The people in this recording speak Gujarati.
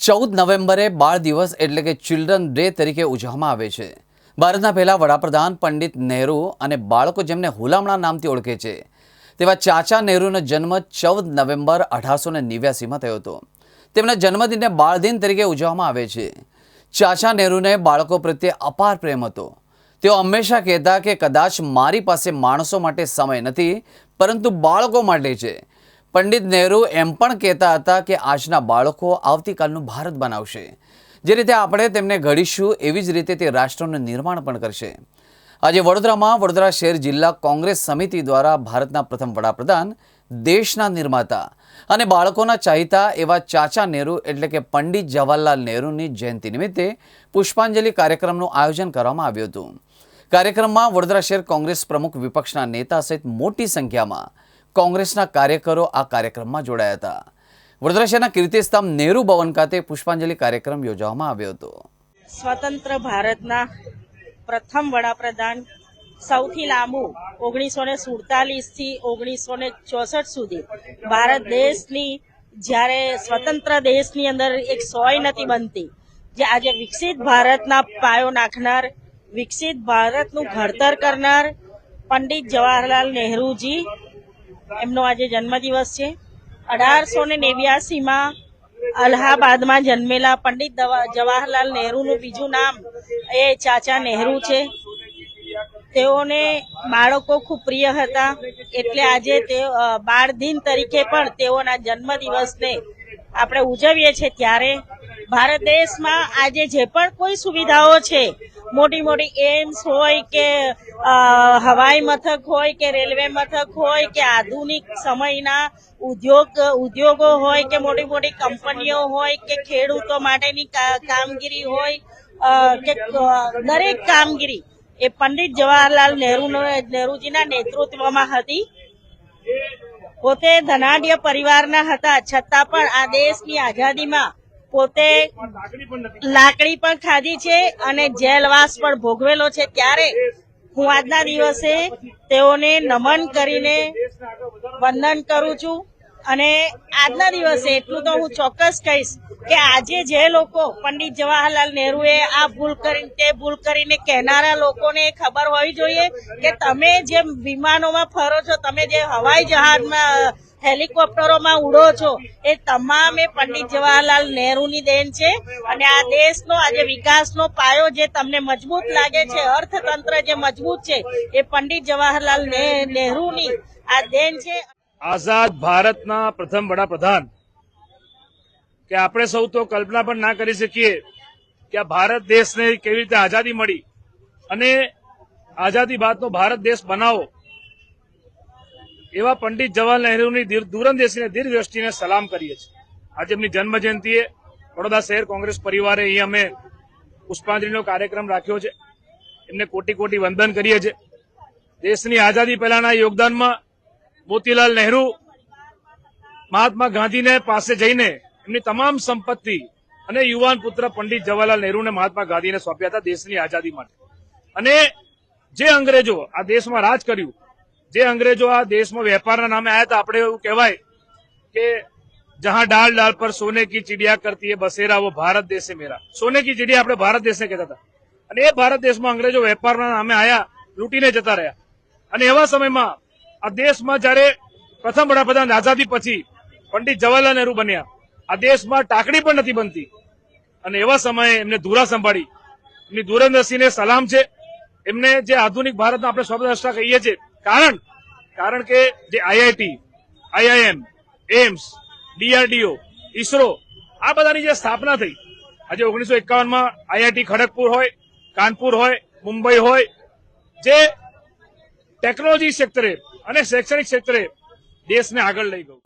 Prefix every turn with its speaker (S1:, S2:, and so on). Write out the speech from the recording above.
S1: ચૌદ નવેમ્બરે બાળ દિવસ એટલે કે ચિલ્ડ્રન ડે તરીકે ઉજવવામાં આવે છે. ભારતના પહેલા વડાપ્રધાન પંડિત નહેરુ અને બાળકો જેમને હુલામણા નામથી ઓળખે છે, તેવા ચાચા નહેરુનો જન્મ ચૌદ નવેમ્બર અઢારસો ને નેવ્યાસીમાં થયો હતો. તેમના જન્મદિનને બાળ દિન તરીકે ઉજવવામાં આવે છે. ચાચા નહેરુને બાળકો પ્રત્યે અપાર પ્રેમ હતો. તેઓ હંમેશા કહેતા કે કદાચ મારી પાસે માણસો માટે સમય નથી, પરંતુ બાળકો માટે છે. પંડિત નહેરુ એમ પણ કહેતા હતા કે આજના બાળકો આવતીકાલનું ભારત બનાવશે. જે રીતે આપણે તેમને ઘડીશું, એવી જ રીતે તે રાષ્ટ્રનું નિર્માણ પણ કરશે. આજે વડોદરામાં વડોદરા શહેર જિલ્લા કોંગ્રેસ સમિતિ દ્વારા ભારતના પ્રથમ વડાપ્રધાન, દેશના નિર્માતા અને બાળકોના ચાહિતા એવા ચાચા નહેરુ એટલે કે પંડિત જવાહરલાલ નહેરુની જયંતિ નિમિત્તે પુષ્પાંજલિ કાર્યક્રમનું આયોજન કરવામાં આવ્યું હતું. કાર્યક્રમમાં વડોદરા શહેર કોંગ્રેસ પ્રમુખ વિપક્ષના નેતા સહિત મોટી સંખ્યામાં કોંગ્રેસના કાર્યકરો આ કાર્યક્રમમાં જોડાયા હતા. વડોદરા શહેરના કીર્તિસ્તંભ નેહરુ ભવન ખાતે પુષ્પાંજલિ કાર્યક્રમ યોજવામાં આવ્યો હતો.
S2: સ્વતંત્ર ભારતના પ્રથમ વડાપ્રધાન સૌથી લાંબુ ઓગણીસો ને સુડતાલીસથી ઓગણીસો ને ચોસઠ સુધી. ભારત દેશની, જ્યારે સ્વતંત્ર દેશની અંદર એક સોય નથી બનતી, જે આજે વિકસિત ભારતના પાયો નાખનાર, વિકસિત ભારતનું ઘડતર કરનાર પંડિત જવાહરલાલ નહેરુજી એમનો આજે જન્મદિવસ છે. અઢારસો ને નેવ્યાસીમાં અલ્હાબાદમાં જન્મેલા પંડિત જવાહરલાલ નહેરુનું બીજું નામ એ ચાચા નહેરુ છે. તેઓને બાળકો ખૂબ પ્રિય હતા. એટલે આજે તે બાળ દિન તરીકે પણ તેઓના જન્મદિવસને આપણે ઉજવીએ છીએ ત્યારે ભારત દેશમાં આજે જે પણ કોઈ સુવિધાઓ છે મોટી મોટી એમ્સ હોય કે હવાઈ મથક હોય કે રેલવે મથક હોય કે આધુનિક સમયના ઉદ્યોગ, ઉદ્યોગો હોય કે મોટી મોટી કંપનીઓ હોય કે ખેડૂતો માટેની કામગીરી હોય કે દરેક કામગીરી એ પંડિત જવાહરલાલ નહેરુ નહેરુજીના નેતૃત્વમાં હતી. પોતે ધનાઢ્ય પરિવારના હતા. છતાં પણ આ દેશની આઝાદીમાં પોતે લાકડી પણ ખાધી છે અને જેલવાસ પણ ભોગવેલો છે. ત્યારે હું આજના દિવસે તેઓને નમન કરીને વંદન કરું છું અને આજના દિવસે એટલું તો હું ચોક્કસ કહીશ કે આજે જે લોકો પંડિત જવાહરલાલ નહેરુએ આ ભૂલ કરીને તે ભૂલ કરીને કહેનારા લોકોને ખબર હોવી જોઈએ કે તમે જે વિમાનોમાં ફરો છો, તમે જે હવાઈ જહાજમાં હેલિકોપ્ટરોમાં ઉડો છો, એ તમામ પંડિત જવાહરલાલ નહેરુની દેન છે. અને આ દેશનો, આજે વિકાસનો પાયો જે તમને મજબૂત લાગે છે, અર્થતંત્ર જે મજબૂત છે, એ પંડિત જવાહરલાલ નહેરુની આ દેન છે.
S3: આઝાદ ભારતના પ્રથમ વડાપ્રધાન. કે આપણે સૌ તો કલ્પના પણ ના કરી શકીએ કે આ ભારત દેશને કેવી રીતે આઝાદી મળી. અને આઝાદી બાદનો ભારત દેશ બનાવો. એવા પંડિત જવાહરલાલ નહેરુની દીર- દૂરંદેશીને દીર્ઘદ્રષ્ટિને સલામ કરીએ છીએ. આજે એમની જન્મ જયંતિએ વડોદરા શહેર કોંગ્રેસ પરિવારે અહીં અમે પુષ્પાંજલિનો કાર્યક્રમ રાખ્યો છે. એમને કોટી કોટી વંદન કરીએ છીએ. દેશની આઝાદી પહેલાના યોગદાનમાં મોતીલાલ નહેરુ, મહાત્મા ગાંધીને પાસે જઈને એમની તમામ સંપત્તિ અને યુવાન પુત્ર પંડિત જવાહરલાલ નહેરુને મહાત્મા ગાંધીને સોંપ્યા હતા દેશની આઝાદી માટે. અને જે અંગ્રેજો આ દેશમાં રાજ કર્યું જે અંગ્રેજો આ દેશમાં વેપારના નામે આવ્યા હતા, આપણે એવું કહેવાય કે જહાં ડાલ ડાલ પર સોને કી ચિડિયા કરતી એ બસેરા, વો ભારત દેશે મેરા. સોને કી ચિડિયા આપણે ભારત દેશને કહેતા હતા. અને એ ભારત દેશમાં અંગ્રેજો વેપારના નામે આયા, લૂંટીને જતા રહ્યા. અને એવા સમયમાં આ દેશમાં જ્યારે પ્રથમ વડાપ્રધાન આઝાદી પછી પંડિત જવાહરલાલ નહેરુ બન્યા, આ દેશમાં ટાંકડી પણ નથી બનતી. અને એવા સમયે એમને ધુરા સંભાળી. એમની ધુરેન્દ્રસિંહને સલામ છે. એમને જે આધુનિક ભારતના આપણે સ્વપ્નદ્રષ્ટા કહીએ છીએ કારણ કારણ કે જે IIT, IIM AIIMS DRDO, ISRO, આ બધાની જે સ્થાપના થઈ, આજે ઓગણીસો એકાવનમાં આઈઆઈટી ખડગપુર હોય, કાનપુર હોય, મુંબઈ હોય, જે ટેકનોલોજી ક્ષેત્રે અને શૈક્ષણિક ક્ષેત્રે દેશને આગળ લઈ ગયું.